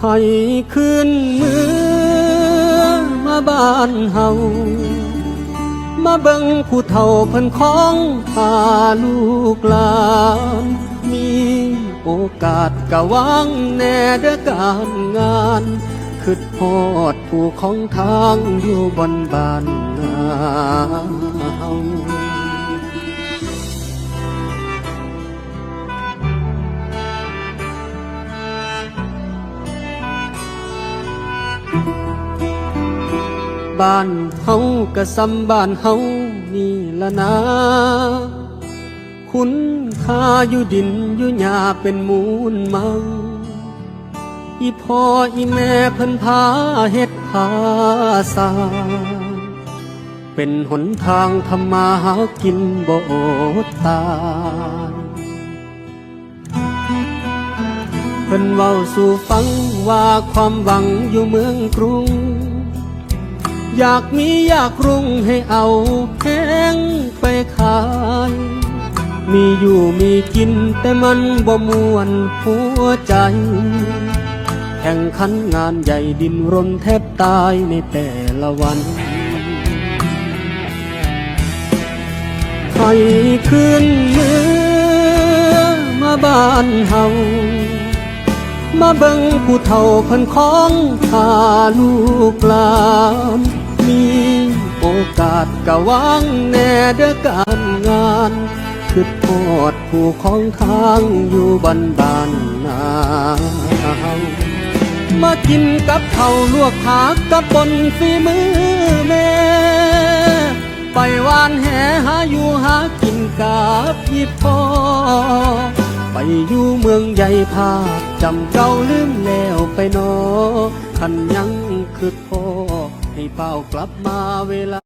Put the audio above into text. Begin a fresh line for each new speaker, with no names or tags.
ให้คืนเมือมาบ้านเฮามาเบิ่งผู้เฒ่าเพิ่นของพาลูกหลานมีโอกาสกะวางแน่เด้อการงานคิดฮอดผู้ของทางอยู่บนบ้านนา บ้านเฮากะซ้ำบ้านเฮานี่ละนะ คุณค่าอยู่ดินอยู่หญ้าเป็นมูลมังอีพ่ออีแม่เพิ่นพาเฮ็ดพาสาเป็นหนทางทำมาหากินบ่ตายเพิ่นเว้าสู่ฟังว่าความหวังอยู่เมืองกรุง อยากมีอยากรุ่งให้เอาแพงไปขาย มีอยู่มีกินแต่มันบ่มวนหัวใจ แข่งขันงานใหญ่ดินรนแทบตายในแต่ละวันให้คืนเมือมาบ้านเฮามาเบิ่งผู้เฒ่าเพิ่นของพาลูกหลาน อกาสกะวางแน่เด้อการงานคือโพดผู้ของทางอยู่บ้านบ้านนามากินกับเขาลวกผักกับบนฝีมือแม่ ไปวานแหหาอยู่หากินกับพี่พ่อ ไปอยู่เมืองใหญ่ภาคจำเก่าลืมแล้วไปนอคันยังคือพ่อให้เฝ้ากลับมาเวลา